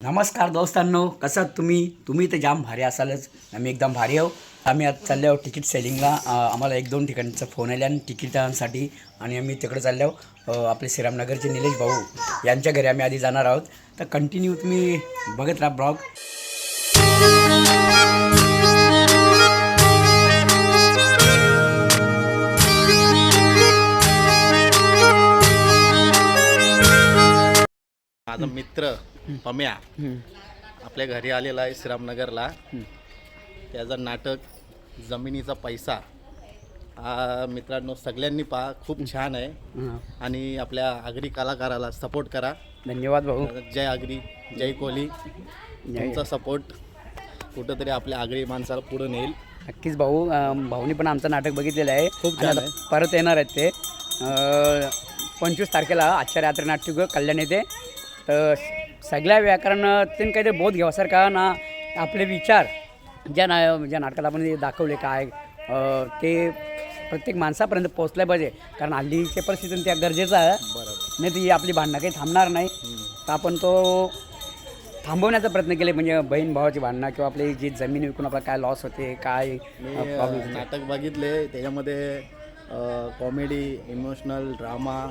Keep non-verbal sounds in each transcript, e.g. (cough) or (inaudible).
नमस्कार दोस्तांनो कसं तुम्ही? तुम्ही तर जाम भारी असालच. आम्ही एकदम भारी आहो. आम्ही आज चालले आहोत तिकीट सेलिंगला. आम्हाला एक दोन ठिकाणचं फोन आले आणि तिकिटांसाठी आणि आम्ही तिकडे चालले आहो आपले श्रीरामनगरचे निलेश भाऊ यांच्या घरी आम्ही आधी जाणार आहोत. तर कंटिन्यू तुम्ही बघत राहा ब्लॉग. माझा मित्र पम्या आपल्या घरी आलेला आहे श्रीरामनगरला. त्याचं नाटक जमिनीचा पैसा. हा मित्रांनो सगळ्यांनी पहा खूप छान आहे. आणि आपल्या आगरी कलाकाराला सपोर्ट करा. धन्यवाद भाऊ. जय आगरी जय कोहली. तुमचा सपोर्ट कुठंतरी आपल्या आगरी माणसाला पुढे नेईल. नक्कीच भाऊ भाऊनी पण आमचं नाटक बघितलेलं आहे. खूप छान परत येणार आहेत ते. पंचवीस तारखेला आजच्या रात्री नाट्यगृह कल्याण येते. तर सगळ्या व्याकरण त्यांनी काहीतरी बोध घ्यावासारखा ना आपले विचार ज्या ना ज्या नाटकात आपण दाखवले काय ते प्रत्येक माणसापर्यंत पोचले पाहिजे. कारण हल्लीच्या परिस्थितीतून त्या गरजेचं आहे. नाही ती आपली भांडणं काही थांबणार नाही. तर आपण तो थांबवण्याचा प्रयत्न केले. म्हणजे बहीण भावाची भांडणं किंवा आपली जी जमीन विकून आपला काय लॉस होते काय नाटक बघितले. त्याच्यामध्ये कॉमेडी इमोशनल ड्रामा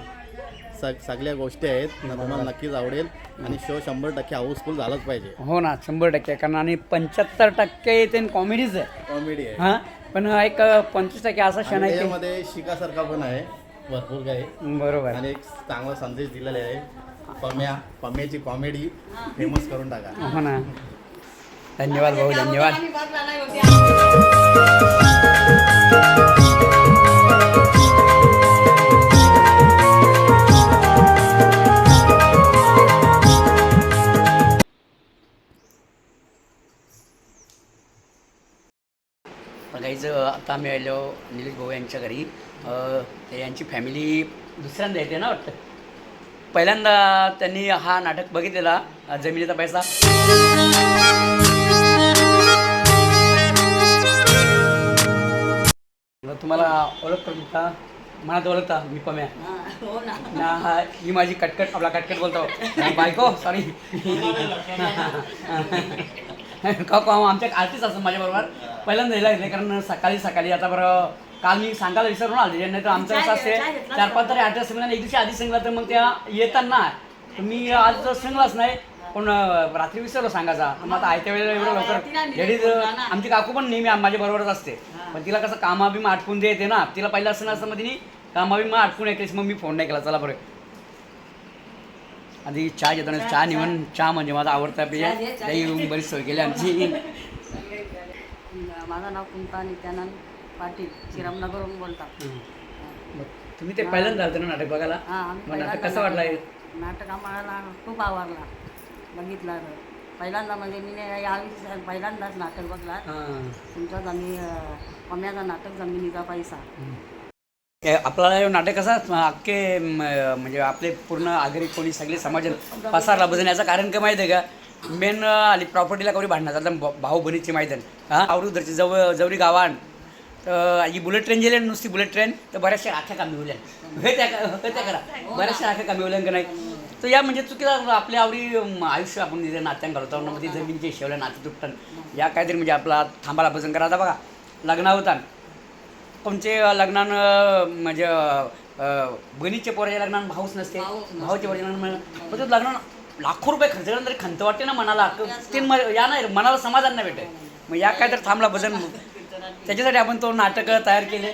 सग सगळ्या गोष्टी आहेत. तुम्हाला नक्कीच आवडेल. आणि शो शंभर टक्के हाऊसफुल झालाच पाहिजे. हो ना शंभर टक्के. कारण आणि पंच्याहत्तर टक्के ते कॉमेडीज आहे. कॉमेडी आहे. हां? पण एक पंचवीस टक्के असा क्षण आहे की त्याच्यामध्ये शिकासारखा पण आहे. भरपूर काही. बरोबर. आणि एक चांगला संदेश दिलेला आहे. पम्या पम्याची कॉमेडी फेमस करून टाका. हो ना. धन्यवाद भाऊ धन्यवाद. काहीच आता आम्ही आलो निलेश भाऊ यांच्या घरी. यांची फॅमिली दुसऱ्यांदा येते ना वाटतं? पहिल्यांदा त्यांनी हा नाटक बघितलेला. जमिनीचा पैसा. तुम्हाला ओळखतो का? मनात ओळखता मी पम्या ना. हा ही माझी कटकट आपला कटकट बोलतो. बायको सॉरी (laughs) (laughs) (laughs) का का आमच्या आरतीच असं माझ्याबरोबर. पहिल्यांदा यायला घेतले कारण सकाळी सकाळी आता बरं काल मी सांगायला विसरून आले नाही तर आमचं कसं असते चार पाच तरी आठ सांगला एक दिवशी आधी सांगला तर मग त्या येताना मी आज सांगलाच नाही पण रात्री विसरलो सांगायचा. मग आता आयत्या वेळेला एवढं लवकर. लेडीज आमची काकू पण नेहमी माझ्या बरोबरच असते. पण तिला कसं कामा बी आटपून दे येते ना. तिला पहिलं असं नसतं मग तिने कामा बी आटपून येतेस मग मी फोन नाही केला. चला बरं. आधी चहा घेतो ना चहा निवण चहा. म्हणजे माझा आवडता पेय त्याही येऊन बरीच सोय केली आमची. (laughs) (laughs) माझं नाव कुंता नित्यानंद पाटील श्रीरामनगरहून बोलतात. तुम्ही ते पहिल्यांदा आलते ना नाटक बघायला? हां मग नाटक कसं वाटलं नाटक आम्हाला खूप आवडला. बघितला. पहिल्यांदा म्हणजे मी नाही- यावेळी पहिल्यांदाच नाटक बघला. हां. तुमचा जमी मम्याचा नाटक जमिनीचा पैसा. हे आपल्याला हे नाटक कसं अख्खे म्हणजे आपले पूर्ण आगरी कोणी सगळे समाज पसारला बसून कारण काय माहिती आहे का? मेन आली प्रॉपर्टीला कोणी भांडणार? आता भाऊ बहिणीची माहिती हां? आवडूदरची जव जवरी गावान. तर ही बुलेट ट्रेन गेली नुसती बुलेट ट्रेन तर बऱ्याचशा राख्या कामी होल्या हे त्या हे त्या करा. बऱ्याचशा राख्या कामी होल्या का नाही? तर या म्हणजे चुकीला आपल्या आवडी आयुष्य आपण तिथे नात्यां घालतो मग ती जमिनीचे शेवल्या नाते तुटतात. या काहीतरी म्हणजे आपला थांबाला भजन करा. आता बघा लग्न होता तुमचे लग्नानं म्हणजे अं, बहिणीचे पोराच्या लग्नात भाऊच नसते. भाऊच्या पोराच्या लग्नात पण लग्न लाखो रुपये खर्च केला तरी खंत वाटते ना मनाला. ते या नाही मनाला समाधान नाही भेटे मग या काय तर थांबला भजन त्याच्यासाठी आपण तो नाटक तयार केले.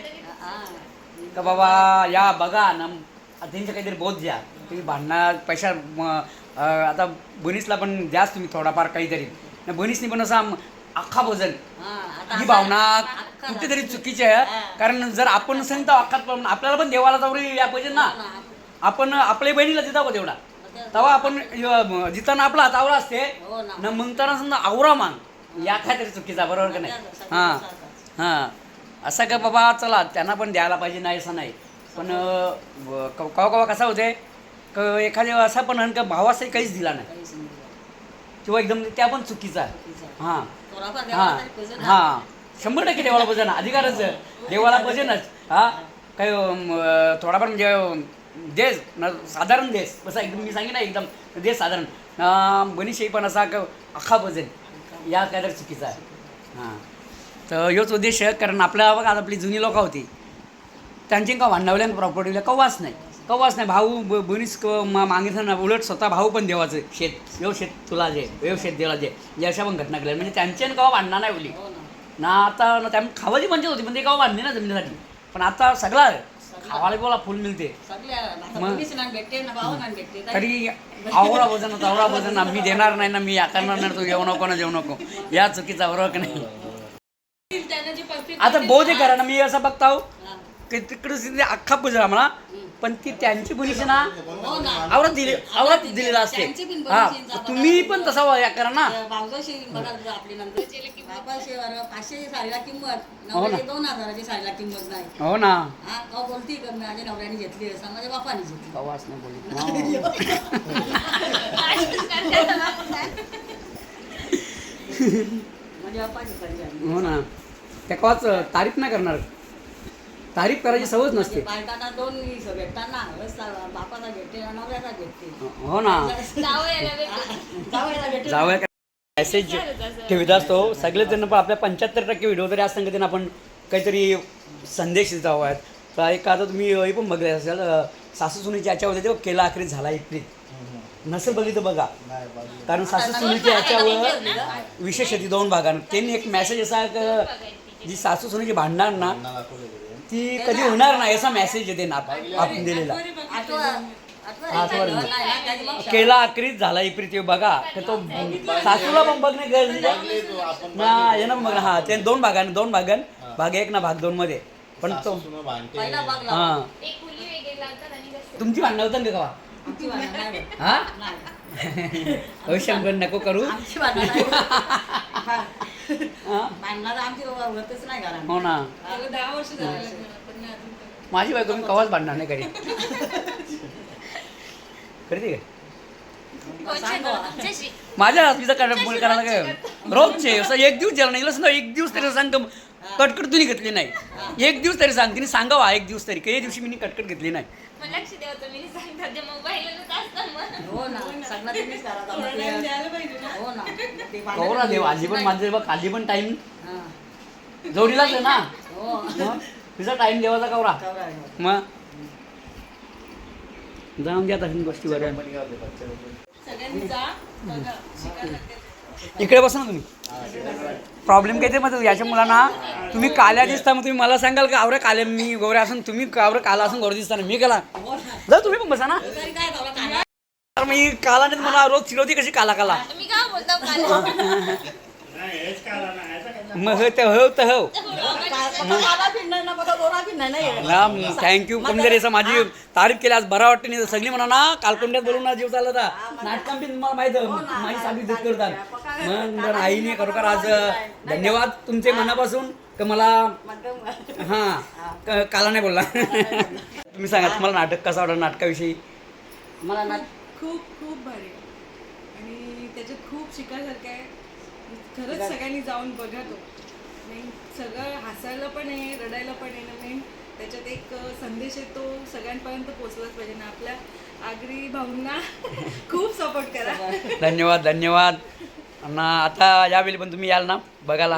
का बाबा या बघा ना त्यांचं काहीतरी बोध द्या तुम्ही भांडणा पैसा आता बहिणीसला पण द्याच तुम्ही थोडाफार काहीतरी. ना बहिणीसनी पण असा अख्खा भजन. ही भावना कुठेतरी चुकीची आहे. कारण जर आपण सांगतो अख्खात आपल्याला पण देवाला जाऊ या पाहिजे ना. आपण आपल्या बहिणीला देता तेवढा. तेव्हा आपण जिताना आपला हात आवरा असते. हो ना. न मगताना समजा आवरा माग या काय तरी चुकीचा बरोबर का नाही? हां हां. असं का बाबा चला त्यांना पण द्यायला पाहिजे नाही असं नाही. पण कवा कवा कसा होते क एखाद्या असा पण आहे का भावासही काहीच दिला नाही. किंवा एकदम त्या पण चुकीचा हां. हां. हां. शंभर टक्के देवाला भजन अधिकारच आहे. देवाला भजनच. हा? काही अं, थोडाफार म्हणजे देश न साधारण देश कसं एकदम मी सांगेन ना एकदम देश साधारण. अं, पण असा क- अख्खा भजन. या काय तर चुकीचा आहे. हां. तर योच उद्देश आहे, कारण आपल्या बघा आता आपली जुनी लोकं होती. त्यांची का भांडवल्या प्रॉपर्टीला कवाच नाही. कवाच नाही. भाऊ ब बनीस क मा- मागितलं ना उलट स्वतः भाऊ पण देवाचं. शेत व्यव शेत तुला जे येऊ शेत देवाला जे. या अशा पण घटना केल्या म्हणजे त्यांच्यानं कवा भांडणं नाही बोली ना आता ना त्या खावाची पंचायत होती पण ते कवा बांधली ना जमिनीसाठी. पण आता सगळा खावाला बोला फुल मिळते. सगळ्या. आता मग? मुलीच नाही भेटते ना भाऊ नाही भेटते तरी आवडा वजन तवडा वजन मी देणार नाही ना मी या करणार नाही तू येऊ नको ना जेवू नको. या चुकीचा बरोबर नाही. आता बोध करा ना. मी असं बघता हो. की तिकडे अख्खा पूजा आम्हाला पण ती त्यांची हो ना आवरात दिली आवरात दिलेला असते. हा तुम्ही. पण तसा या करा ना. हो ना. दोन हजाराची साडीला किंमत नाही. हो ना. हा बोलती का माझ्या नवऱ्याने घेतली असं माझ्या बापाने घेतली. नाही बोलली. (laughs) बापाने करली हो ना. त्या कवाच तारीफ नाही करणार. तारीफ करायची सवयच नसते. बायकांना दोन भेटताना रस्ता बापाला भेटते नवऱ्याला भेटते हो ना. मेसेज ठेवत असतो. सगळेच जण पण आपल्या पंच्याहत्तर टक्के व्हिडिओ तरी असताना कधी आपण काहीतरी संदेश देत आहोत. तर एक आता तुम्ही हे पण बघले असेल सासू सुनीची याच्या होते तेव्हा केला आखरी झाला इकडे नसेल बघितलं बघा. कारण सासू सुनीची याच्यावर विशेष आहे ती दोन भागानं त्यांनी एक मेसेज असा क- जी सासू सुनीची भांडणार ना ती कधी होणार नाही असा मेसेज येते ना आप- आपण दिलेला. ना, मग केला आखरीच झाला इप्रित ह्यो बघा. तर तो सासूला पण बघणे गरजेचं. ना यानं पण बघणं हा ते दोन भागाने दोन भागान. भाग एक ना भाग दोन मध्ये. पण तो पहिला भाग लावा. हा. तुमची भांडणं होतं का कवा? हा नको करू. आमची भांडणं नाही. (laughs) हा? आमची होतच नाही घरात. हो ना. दहा वर्ष झाले लग्नाला, पण नाही अजून काही. माझी बायको मी कवाच भांडणार नाही कधी करते का? माझ्या हसबीचा करायला काय रोजचे असं एक दिवस जेवण नाही ना एक दिवस तरी सांग कटकट तुम्ही घेतली नाही. एक दिवस तरी सांग तिने सांगावा एक दिवस तरी. काही दिवशी मी कटकट घेतली नाही. लक्ष द्यावं मी सांगतात ते मोबाईलच असतं मग. हो ना. सगळं तुम्हीच करा आता. थोडं द्यायला पाहिजे ना. हो ना. ते देव आजी पण माझे बघ आजी पण टाइम हा. जोडीलाच आहे ना? हो. मग तिचा टाइम देवाचा कवरा कवरा आहे. मग? जाऊन द्या तशी गोष्टी बऱ्या सगळ्यांनी जा. बघा शिकायला इकडे बसा ना तुम्ही. प्रॉब्लेम काय ते मग याच्या मुलांना तुम्ही काल्या दिसता मग तुम्ही मला सांगाल का? आवरे काले मी गोरे असून तुम्ही आवरे काला असून गोरे दिसता ना मी काला. ना. जा तुम्ही पण बसा ना. तरी काय झालं काय तर मी काला नाही मला रोज चिरवती कशी काला काला. मग हो ते हो तर हो. ना थँक्यू कोणतरी असं माझी तारीफ केली आज बरा वाटते नाही सगळी म्हणा ना कालकुंड्यात बोलून ना जीव चालला होता. नाटकाम बी तुम्हाला माहीत आहे, माझी साडी देत करतात. मग आईने खरोखर आज धन्यवाद तुमचे मनापासून तर मला हां काला नाही बोलला. तुम्ही सांगा तुम्हाला नाटक कसं आवडलं नाटकाविषयी? मला ना खूप खूप भारी. आणि त्याच्यात खूप शिकायसारखं आहे. खरंच सगळ्यांनी जाऊन बघा तो नाही सगळं हसायला पण आहे रडायला पण आहे ना मेन त्याच्यात एक संदेश आहे तो सगळ्यांपर्यंत पोचलाच पाहिजे ना. आपल्या आगरी भाऊंना (laughs) खूप सपोर्ट करा. (laughs) धन्यवाद धन्यवाद. आणि आता यावेळी पण तुम्ही याल ना बघायला.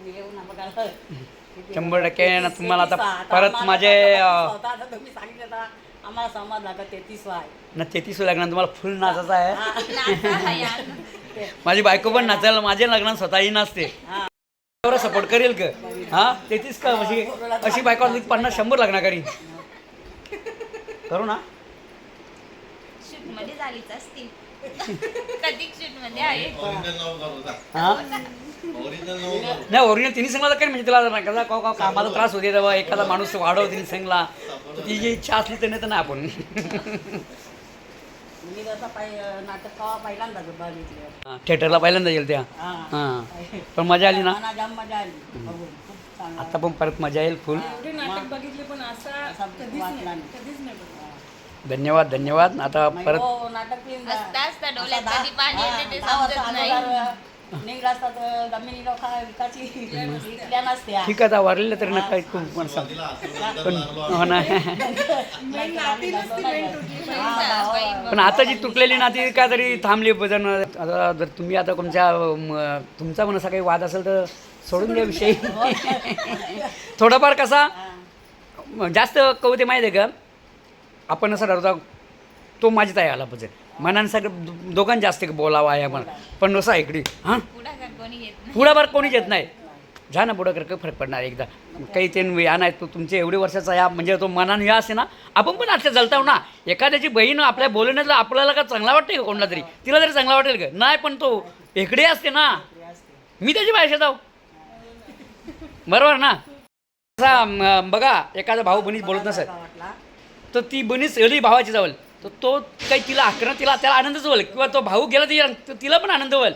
मी येऊ ना बघा शंभर टक्के ना तुम्हाला आता परत माझे तुम्ही सांगितलं तर आम्हाला समाज लागत तेहतीस आहे ना तेहतीस लग्नात तुम्हाला फुल नाचायचं आहे. माझी बायको पण नाचायला माझ्या लग्नात स्वतःही नाचते. एवढं सपोर्ट करेल का? हा? तेहतीस का अशी अशी बायको असली पन्नास शंभर लग्न करी करू ना. शूटमध्ये झालीच असती. कधी शूटमध्ये आहे? हा? नाही ओरिजिनल तिने सांगला काय म्हणजे तिला कसा का का कामाचा त्रास होते तेव्हा एखादा माणूस वाढव तिने सांगला ती जी इच्छा असली तर नाही तर नाही आपण. मी तसं पाय नाटक कवा पहिल्यांदाच बघितलं. हा, थिएटरला पहिल्यांदा येईल त्या हा. हां. पण मजा आली ना? मला जाम मजा आली. बघून खूप चांगला आता पण परत मजा येईल फुल. एवढे नाटक बघितले पण असा असा कधीच वाटला नाही. नाही. कधीच नाही बघितला. धन्यवाद धन्यवाद. आता परत हो, नाटक film जा. असता असता डोळ्यात असं दहा- कधी पाणी येते ते दहा वर्ष समजत नाही. अगोदर निघला असता तर जमिनीला खा विकाची विकल्या नसत्या ठीक आता वारलेलं तर नका खूप पण सांग. पण हो ना. पाहिजे. पण आता जी तुटलेली नाती काय तरी थांबली भजन. आता जर तुम्ही आता तुमच्या म, तुमचा पण असा काही वाद असेल तर सोडून द्या विषय. थोडाफार कसा जास्त कविते माहिती आहे का? आपण असं ठरवता तो माझी ताई आला पाहिजे मनाने सगळं दो- जास्त बोलावा आहे आपण. पण नसा इकडे हां? पुढाकार कोणी घेत नाही पुढाभर कोणीच येत नाही. जा ना पुढं काही फरक पडणार एकदा. काही ते या नाही तो तुमचे एवढे वर्षाचा या म्हणजे तो मनानं या असे ना आपण पण आता जलताव ना. एखाद्याची बहीण आपल्या बोलण्याचा आपल्याला का चांगला वाटते का कोणाला तरी? तिला तरी चांगला वाटेल का? नाही पण तो इकडे असते ना. मी त्याची भाषा जाऊ बरोबर ना? असा बघा एखादा भाऊ बनीच बोलत नसेल तर ती बनीच एवढी भावाची जावल तर तो काही तिला अकरा तिला त्याला आनंदच होईल किंवा तो भाऊ गेला तिला तर तिला पण आनंद होईल.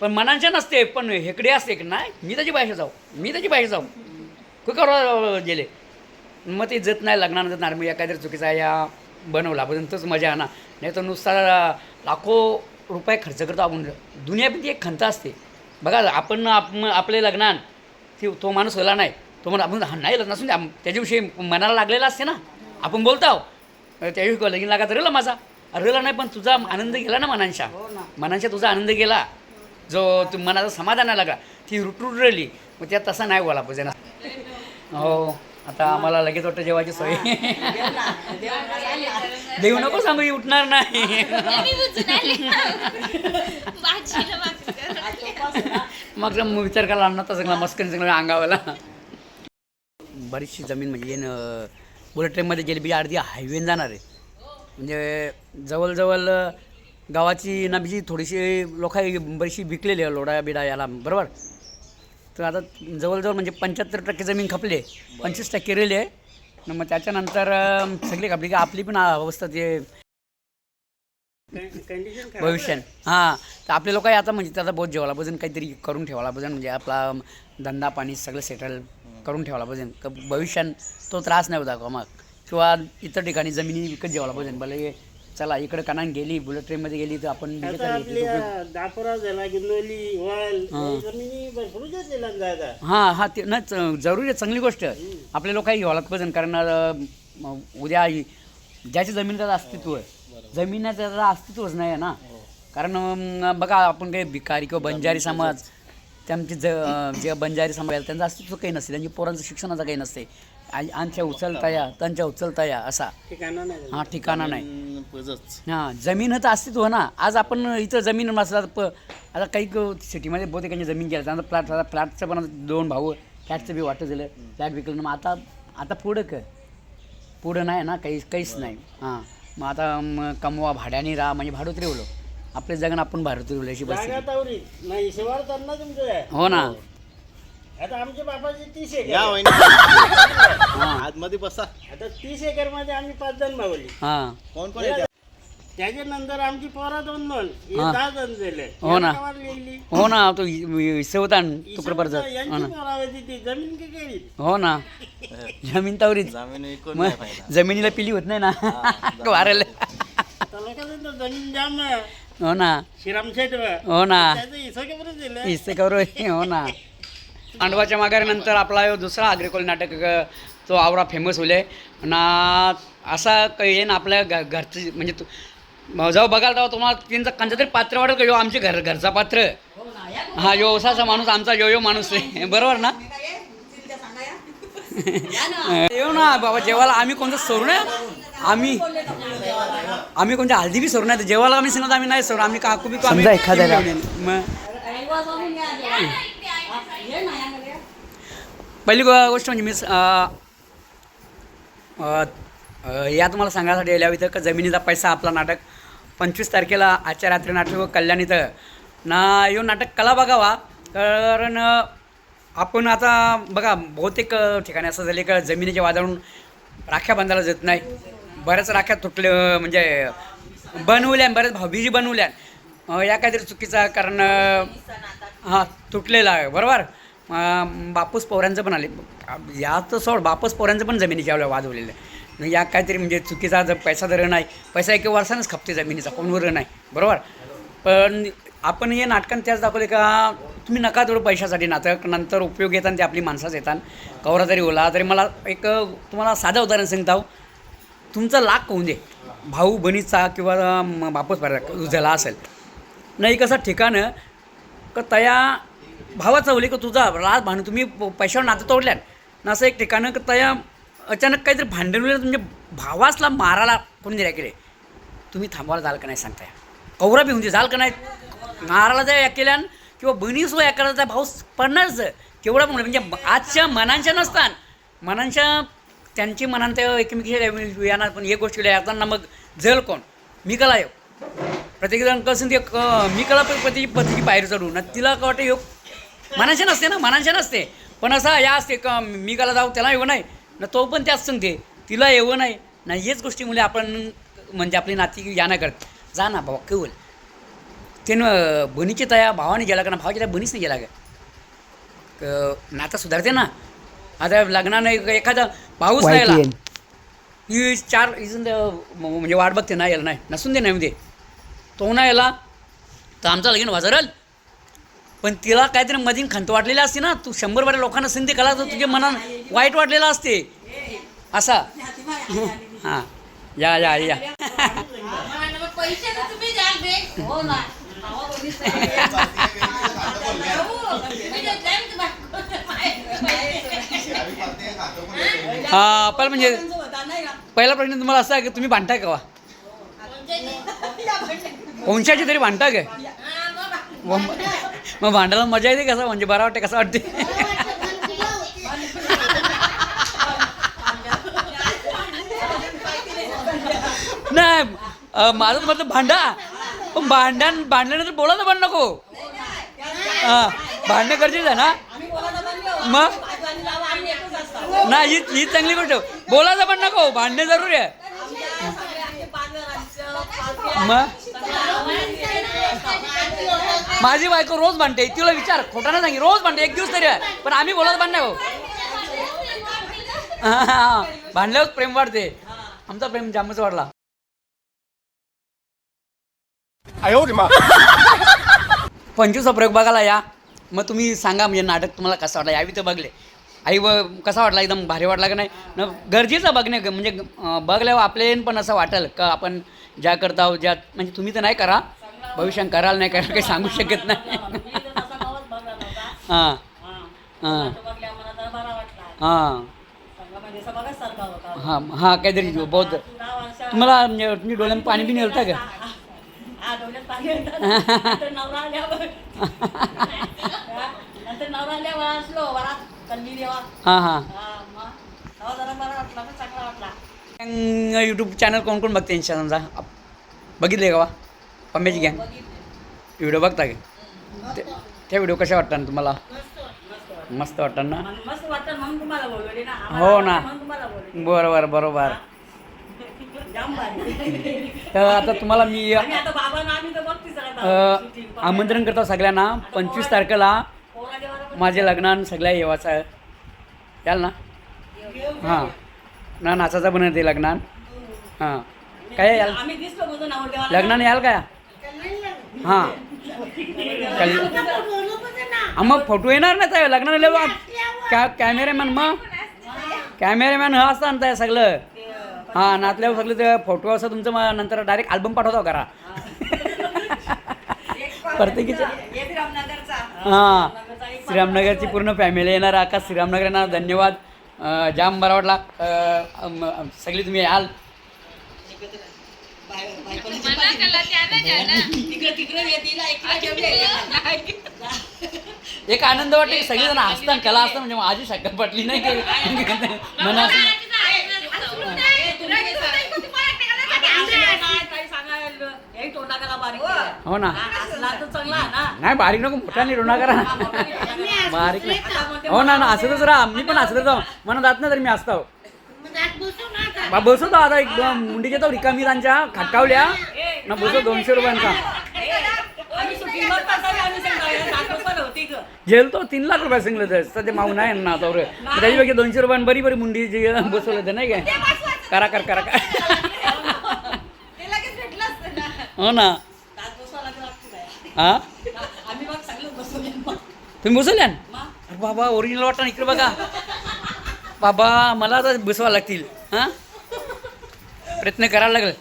पण मनांच्या नसते पण हेकडे असते की नाही मी त्याची भाषा जाऊ मी त्याची भाषा जाऊ. कुकर गेले. मग ते जत नाही लग्नानंतर नाही मग एखाद्या चुकीचा या बनवला पण तोच मजा आणा. नाही तर नुसता लाखो रुपये खर्च करतो आपण. दुनिया पण ती एक खंत असते. बघा आपण आप आपले लग्नान ती तो माणूस होला नाही. तो म्हणून आपण नाही लग्न असून द्या. त्याच्याविषयी मनाला लागलेला असते ना. आपण बोलतो त्याविषयी लगीन लागा तर माझा. रेला नाही पण तुझा आनंद गेला ना मनांच्या मनांच्या तुझा आनंद गेला. जो तू मनाचा समाधान लागला ती रुटरुट राहिली मग त्यात तसा नाही बोला पाहिजे ना. हो आता आम्हाला लगेच वाटतं जेवायची सोय. देऊ नको सांगू ही उठणार नाही. मग विचार करायला आणणार तर सगळं मस्करी सगळं अंगावाला. बरीचशी जमीन म्हणजे येणं बुलेट ट्रेनमध्ये गेली बी अर्धी हायवेन जाणार आहे. म्हणजे जवळजवळ गावाची नाबीजी थोडीशी लोक बरीचशी विकलेली आहे लोडा बिडा याला बरोबर? तर आता जवळजवळ म्हणजे पंच्याहत्तर टक्के जमीन खपली आहे पंचवीस टक्के रेले आहे. मग त्याच्यानंतर सगळी खपली की आपली पण अवस्था ते भविष्य हां तर आपले लोक आता म्हणजे त्याचा बहुत जेवायला पाहिजे काहीतरी करून ठेवायला पाहिजे म्हणजे आपला धंदा पाणी सगळं सेटल करून ठेवायला पाहिजे. भविष्यात तो त्रास नाही होता का मग. किंवा इतर ठिकाणी जमिनी विकत जेवायला पाहिजे. भले चला इकडे कणान गेली बुलेट ट्रेनमध्ये गेली तर आपण दापोरा झाला वाल हां. जमिनी भरपूर हां हां ते नाही च- जरुरी आहे चांगली गोष्ट. आहे आपल्या लोकांही घ्यावं लागतं पाहिजे कारण उद्या ज्याची जमीन त्याचं अस्तित्व आहे. जमिनीचं त्याचं अस्तित्वच नाही आहे ना. कारण अं, बघा आपण काही भिकारी किंवा बंजारी समाज त्यांची ज जे बंजारी समाज त्यांचं अस्तित्व काही नसते. त्यांची पोरांचं शिक्षणाचं काही नसते. आमच्या उचलता या त्यांच्या उचलता या असा. ठिकाणा नाही. हा ठिकाणा नाही. हां जमीन तर अस्तित्व ना. आज आपण इथं जमीन नसला प आता काही क- सिटीमध्ये बहुतेकांची जमीन गेल्या त्यांना फ्लॅट आता फ्लॅटचं पण दोन भाऊ फ्लॅटचं बी वाटत झालं. फ्लॅट विकलं. मग आता आता पुढं कर पुढं नाही ना काही काहीच नाही. हां. मग आता कमवा भाड्याने राहा म्हणजे भाडं उतरवलं. आपल्या जगानं आपण जागा परिस्थिती तावरी. नाही त्यांना तुमचं हो ना. आता आमच्या बापाची तीस या एकर वहिनी आतमध्ये बसा. आता तीस एकरमध्ये आम्ही पाच जण मावली. हां. कोण कोण येते? त्याच्यानंतर आमची पोरं दोन दोन हे हा. दहा जण झाले. हो ना. लिहिली हो ना तो हिस्सेवतान तुकडं इसमचा हो ना. पोरं होती ती जमीन की केली हो ना. जमीन तावरीच जमीन विकून नाही मग फायदा जमिनीला पिली होत नाही ना. तर तर जमीन जाम. हो ना. श्रीराम शेठ हो ना. करू हो ना. (laughs) पांडवाच्या माघारीनंतर आपला ह्यो दुसरा अग्रिकोल नाटक तो आवरा फेमस होले ना असा काही येईन आपल्या घ घरची म्हणजे तू जेव्हा बघाल तेव्हा तुम्हाला त्यांचं कोणतं तरी पात्र वाटेल का? यो आमच्या घर घरचा पात्र. हा यो असाचा माणूस आमचा यो यो माणूस आहे. (laughs) बरोबर ना? येऊ ना बाबा जेवायला आम्ही कोणतं सोडू नये. आम्ही आम्ही कोणत्या हल्दी बी सोडू नाही जेवायला आम्ही सांगत आम्ही नाही सोडू आम्ही काकू बी समजा एखाद्याला. मग पहिली गोष्ट म्हणजे मी या तुम्हाला सांगायसाठी आल्या इथं का जमिनीचा पैसा आपला नाटक. पंचवीस तारखेला आजच्या रात्री नाटक व कल्याण इथं. ना यो नाटक कला बघावा. कारण आपण आता बघा बहुतेक ठिकाणी असं झाले का जमिनीच्या वादावरून राख्या बांधायला जात नाही. बऱ्याच राख्या तुटले म्हणजे बनवल्या बऱ्याच भाऊबीजी बनवल्या. या काहीतरी चुकीचा कारण हां तुटलेला आहे बरोबर? बापूस पोऱ्यांचं पण आले. याचं सोड बापूस पोऱ्यांचं पण जमिनीच्या वाजवलेलं आहे. या काहीतरी म्हणजे चुकीचा जर पैसा जर नाही पैसा एक वर्षानंच खपते जमिनीचा कोणवर नाही बरोबर? पण आपण हे नाटकांनी त्याच दाखवले का तुम्ही नका तेवढं पैशासाठी नाटक नंतर उपयोग येतात ते आपली माणसाच येतात. कवरा जरी ओला. तरी मला एक तुम्हाला साधं उदाहरण सांगताव तुमचा लाख होऊन दे. भाऊ बनीचा किंवा म- बापच पाहिजे झाला असेल. नाही कसं ठिकाणं का तया भावाचा होली का तुझा राज भांडण तुम्ही प- पैशावर नातं तोडल्यात. ना असं एक ठिकाणं का तया अचानक काहीतरी भांडण होईल तुमच्या भावासला मारायला कोणी दिल्या केले तुम्ही थांबवायला जाल का नाही सांगताय? कवरा बी म्हणजे जाल का नाही? मारायला जाय या केल्यान किंवा बहिणीसो या करायला भाऊ पडणारच. केवढा पण म्हणजे आजच्या मनांच्या नसतात मनांच्या त्यांची मनांत एकमेकीच्या येणार पण एक गोष्ट येताना मग जल कोण? मी कला येऊ प्रत्येकजण कसं ते क- मी कला प्रत्येकी पतीची बाहेर चढू ना तिला का वाटतं योग मनाचे नसते ना मनाचे नसते. पण असं या असते का मी कला जाऊ त्याला येऊ नाही ना तो पण त्याच सांगते तिला येऊ नाही. ना हेच गोष्टीमुळे आपण म्हणजे आपली नाती या नाही करत जा ना बाबा केवळ त्यानं बहिणीची तया भावाने गेला का ना भावाच्या त्या बहिणीच नाही गेला का? नातं सुधारते ना. आता लग्नानं एक- एखादा भाऊच नाही आला ही चार इजून म्हणजे वाट बघते ना यायला नाही. नसून दे नाही म्हणजे तो नाही यायला तर आमचा लगीन वाजरल. पण तिला काहीतरी मधीन खंत वाटलेली असते ना तू शंभर बारा लोकांना संधी कला तर तुझ्या मनात वाईट वाटलेला असते. असा. हां. या या या. (laughs) (laughs) हा पहिला म्हणजे पहिला प्रश्न तुम्हाला असा आहे की तुम्ही भांडताय का वंशाची तरी भांडता काय? मग भांडायला मजा येते कसं? म्हणजे बरं वाटते कसं वाटते नाही माझं म्हटलं भांडा. पण भांडण भांडल्यानंतर बोलायला पण नको. हां भांडणं गरजेचं आहे ना? मग? नाही ही ही चांगली गोष्ट. बोलायचं पण नको भांडणे जरूर आहे. मग? माझी बायको रोज भांडते तिला विचार खोटा नाही सांगी रोज भांडते एक दिवस तरी आहे पण आम्ही बोलत भांडणे हो हा, भांडल्यावर प्रेम वाढते. आमचा प्रेम जामच वाढला. पंचवीसचा प्रयोग बघायला या. मग तुम्ही सांगा म्हणजे नाटक तुम्हाला कसं वाटलं? यावी तर बघले. आई व कसा वाटला? एकदम भारी वाटला का नाही? न गरजेचं बघणे म्हणजे बघल्यावर आपले पण असं वाटेल का आपण ज्या करता आहोत, ज्या म्हणजे तुम्ही तर नाही करा. भविष्यात कराल नाही करा काही सांगू शकत नाही. हां. हां. हां. हां हां काहीतरी बौद्ध. तुम्हाला म्हणजे तुम्ही डोळ्यात पाणी बी नेलता का? (laughs) नवरा आल्यावर. नंतर नवरा आल्यावर असलो वरात कल्ली देवा. हां हां. हा मग? तेव्हा जरा बरा वाटला पण चांगला वाटला. यूट्यूब चॅनल कोण कोण बघते इंस्टाग्रामचा बघितले का वा पम्याची गँग. व्हिडिओ बघता का? ते- त्या व्हिडिओ कशा वाटतात तुम्हाला? मस्त वाटतात ना? मग मस्त म्हणून तुम्हाला बोलवले ना? हो ना. म्हणून तुम्हाला बोलवले. बरोबर बरोबर. जाम भारी तर आता तुम्हाला मी आणि आता बाबांना आम्ही तर बघतीच अ, राहतो आमंत्रण करतो सगळ्यांना. पंचवीस तारखेला पोरा देवाला पण माझे लग्नान सगळ्या येवाचं. आहे याल ना? हां. ना नाचाचा पण ते लग्नान हां. काय याल? आम्ही दिसलो बोलतो नवर देवाला लग्नाने याल काय? हां. कल हा, मग फोटो येणार ना त्या लग्नाला कॅमेरामॅन मग. कॅमेरामॅन हा असता ना सगळं. हां नातल्यावर सगळं ते फोटो असं तुमचं मग नंतर डायरेक्ट अल्बम पाठवतो करा. (laughs) प्रत्येकीच्या हां श्रीरामनगरची. पूर्ण फॅमिली येणार. आकाश श्रीरामनगर येणार. धन्यवाद. जाम बरा वाटला. सगळी तुम्ही याल. मला कळलं त्यानं ज्यानं तिकडे तिकडे येतील ऐकलं जेवढे एक आनंद वाटते की सगळेजण हसतात कला असतात म्हणजे माझी शक्कल पटली नाही. (laughs) म्हणा हो. ना. नाही बारीक नको मोठा नाही रोना करा बारीक नाही. हो ना ना हसतच राहा मी पण हसतच राहा म्हणा जात ना तरी मी हसतो बा बसवतो आता एक दोन मुंडीच्या तो रिकामी त्यांच्या खटकावल्या. ना बसव दोनशे रुपयांचा. जेल तो तीन लाख रुपये सांगलं तर. सध्या माऊ नाही ना तो त्याच्यापैकी दोनशे रुपयां बरी बरी मुंडी जे बसवलं तर नाही काय? करा कर करा कर. हो ना. हा? तुम्ही बसवल्यान? अरे बाबा ओरिजिनल वाटतं ना इकडे बघा. बाबा मला आता बसवा लागतील. हां? प्रयत्न करायला लागेल.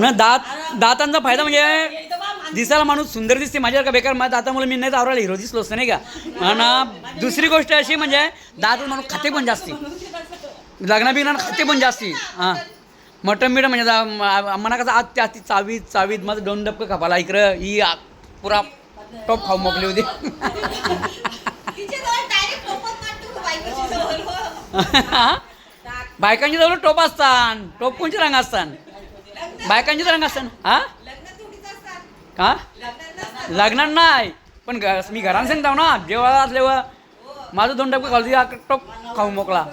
ना दात दातांचा फायदा म्हणजे दिसायला माणूस सुंदर दिसते माझ्या का बेकार? माझ्या दातामुळे मी नाही आवरायला हिरो दिसलो असतं नाही का? आणि दुसरी गोष्ट अशी म्हणजे दात माणूस खाते पण जास्ती. लग्न बिग्न खाते पण जास्ती. हां. मटन मिठ म्हणजे जा- म्हणा कसं आज त्या ती चावीत चावीत माझं दोन डबकं खापाला इकडं ही आ- पुरा टॉप खाऊ मोकली होती. (laughs) बायकांची जवळ टोप असतात टोप कोणचे रंग असतात? बायकांचे रंग असतात हा? का? लग्नात नाही पण घ- मी घरात सांगतो ना जेव्हा असल्यावर माझं दोन डबकं घालतो टोप खाऊ मोकला.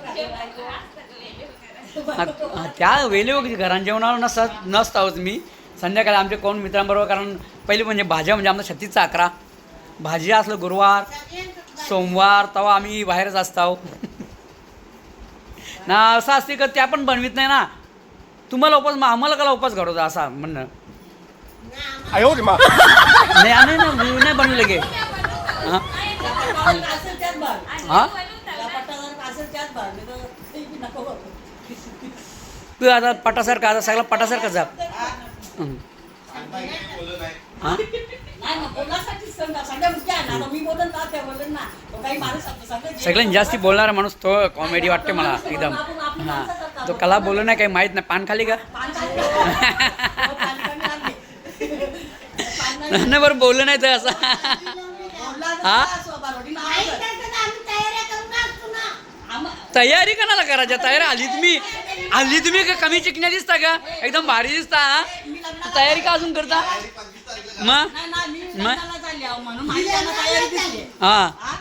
त्या वेळे वगैरे घरात जेवणावर नसतात नसतावच मी संध्याकाळी आमच्या कोण मित्रांबरोबर कारण पहिले म्हणजे भाज्या म्हणजे आमचा छत्तीसचा अकरा भाजी असलं गुरुवार सोमवार तेव्हा आम्ही बाहेरच असतो ना असं असते का त्या पण बनवीत नाही ना तुम्हाला उपास मग आम्हाला कला उपास घडवता असा म्हणणं नाही नाही ना मी नाही बनवले गे हां हां त्या पट्टासारखं असेल त्यात भर नाही तर तू आता पटासारखा आता सगळा पटासारखा जा. हां. सगळ्यांनी सगळ्यात जास्ती बोलणारा माणूस तो कॉमेडी वाटते मला एकदम. हां. तो कला बोलू नाही काही माहीत नाही. पान खाली का? पान नाही- बरं बोललं नाही तर असं. हा? तयारी कोणाला करायच्या तयारी आली तुम्ही आली तुम्ही का? कमी चिकण्या दिसता का? एकदम भारी दिसता हा? तयारी का अजून करता? मग. हा. हा? हा?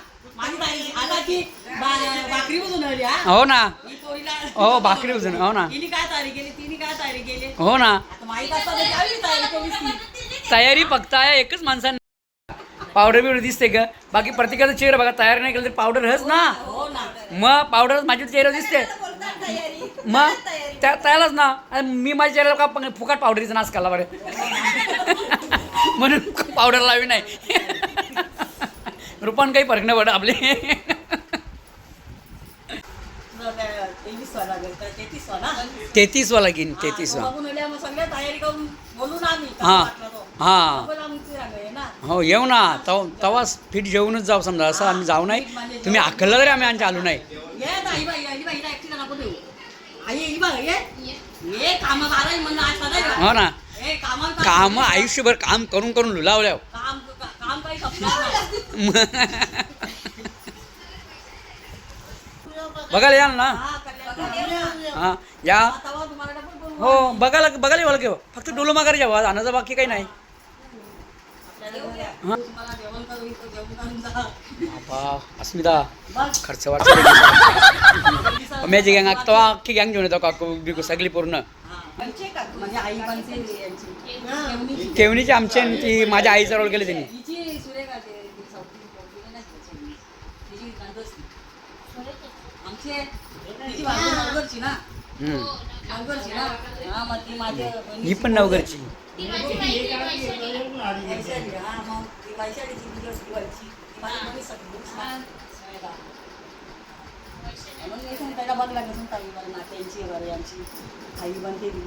हो ना. ही हो, भाकरी बुजून, हो ना. हो ना. तयारी फक्त आहे एकच माणसाने. पावडर बिवडर दिसते का? बाकी प्रत्येकाचा चेहरा बघा तयार नाही केलं तर पावडर हच ना. हो ना. मग पावडर माझ्या चेहरा दिसते. मग त्या त्यालाच ना आणि मी माझ्या चेहऱ्याला का पण फुकट पावडरीचा नाश केला बरं. (laughs) म्हणून पावडर लावी नाही. रुपान काही फरक नाही पडत आपले. वाला तेहतीस वाला? वाला घेईन तेहतीस हा, वा तो बघून आल्या मग सगळ्या तयारी करून बोलून आम्ही. कसा हा. हा हो येऊ ना. तव तवाच फिट जेवूनच जाऊ समजा. असं आम्ही जाऊ नाही. तुम्ही अकलला तरी आम्ही आमच्या आलो नाही ये ना, आई बाई आई बाईला एकटीला नको देऊ आई ही हो ना. काम आयुष्यभर काम करून करून लुलावल्या (laughs) बघायला याल ना? हा. हा या. हा. हो बघायला बघायला यावं लागेल फक्त डोलो मागायला जावं आणायचं बाकी काही नाही हा. तुम्हाला जेवण करू इथं जेवण करून जा. बापा अस्मिता खर्च वाटतो मॅची (laughs) गँग तो अख्खी गँग घेऊन येतो काकू बिकू सगळी पूर्ण हा. केवणीची. आमची आणि ती माझ्या आईचा रोल केले त्यांनी हिची सुरेखा ते ती चौथी पोरगी नाही का सगळी. तिची नंदच ती. आमची आहे. तिची बाजू नवघरची ती ही वैशाली, हा, मग वैशालीची माझी बहीण सगळी. हा. म्हणून मी सांगते, त्याला बघ लागलं सांगता मी मला नात्यांची आहे बरं यांची. आई बनते ती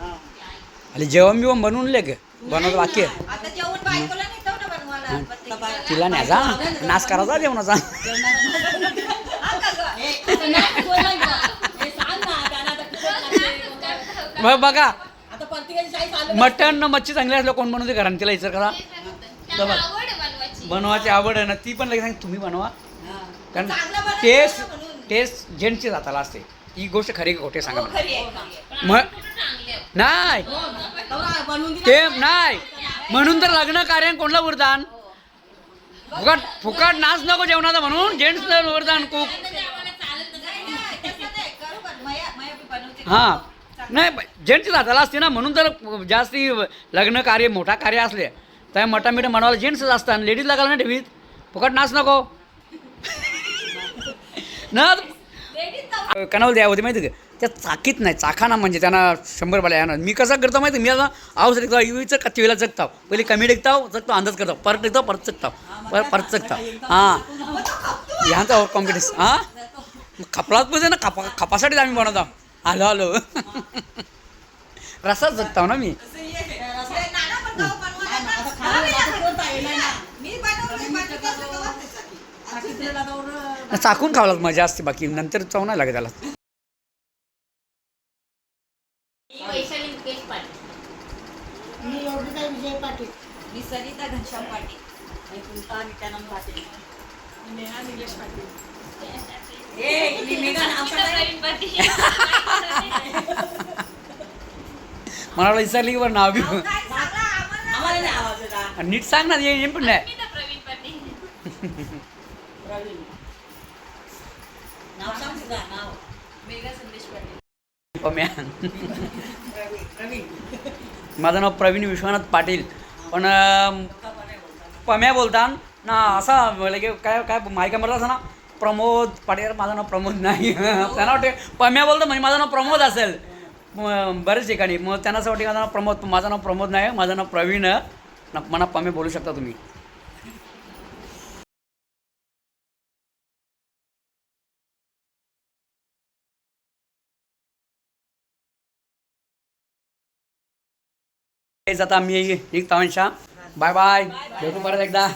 हा. आणि जेवण बिवण बनवून ले ग बनवतो बाकी आहे. आता जेवण बायकोला नेतो ना बनवायला प्रत्येक तिला नाही जा. नाश करायचा जेवणाचा. नाही बोलायचं. ए, सांग ना, त्याला आता तिखट लागते. मग बघा आता प्रत्येकाची चाळीस आलं मटण न मच्छी चांगली असलं कोण बनवते घरात तिला विचार करा आवड आहे बनवायची बनवायची आवड आहे ना ती पण लगेच सांग तुम्ही बनवा हा. कारण चांगलं बनवलं टेस्ट म्हणून. टेस्ट जेंट्सची जाताला असते ही गोष्ट खरी का खोटे सांगा हो, मला. खरी आहे, खरी आहे. पण मग- आपण कुठं चांगले आहोत. नाही बनवून दिला. ते नाही म्हणून तर लग्न कार्य कोणला वरदान फुकट फुकट नाच नको जेवणाचा म्हणून जेंट्स वरदान कुक त्यांना जे आम्हाला चालत नाही, नाही, तसं नाही. करू का? मया- मया बी बनवते. हां नाही जेंट्सची जाताला असते ना म्हणून तर जास्ती लग्न कार्य मोठा कार्य असले. तर मटा मिठा म्हणाला जेंट्सच असतात लेडीज लागायला ना ठेवीत. फुकट नाच नको. (laughs) ना Ladies द्या होते माहिती का? त्या चाकीत नाही चाखाना म्हणजे त्यांना शंभर बाला येणार मी कसं करतो माहिती मी आता आवाज ऐकतो युवीचं का टीव्हीला जगताव पहिले कमी डेकताव जगतो अंदाज करतो परत एकतो परत जगताव परत परत जगताव हां. ह्यांचा कॉम्पिटिशन हां? खपलाच पाहिजे ना खपा खपासाठीच आम्ही बनवतो. आलो आलो. रसाच जगताव ना मी. चाकून खावलाच मजा असते बाकी. नंतर चव नाही लागत त्याला. मी सरिता घनश्याम पाटील. आणि पुलता नित्यानंद पाटील नेहा निलेश पाटील. (laughs) ए मी मेघा नाव गीता प्रवीण पाटील मला वाटलं विचारली की बरं नाव बी आम्हाला नाही आवाज येता नीट सांग ना ये ये पण नाही गीता प्रवीण पाटील प्रवीण नाव सांग तुझा नाव मेघा संदेश पाटील पम्या प्रवीण प्रवीण माझं नाव प्रवीण विश्वनाथ पाटील पण अं, पम्या बोलतान ना असा लगे काय काय माहिती मला असं ना प्रमोद पाटील माझं नाव प्रमोद नाही. त्यांना वाटते पम्या बोलतो म्हणजे माझं नाव प्रमोद असेल. बरेच ठिकाणी. मग त्यांना असं वाटते माझं नाव प्रमोद माझं नाव प्रमोद नाही माझं नाव प्रवीण. आहे. ना मला पम्या बोलू शकता तुम्ही. आता मी निघतो बाय बाय भेटू परत एकदा.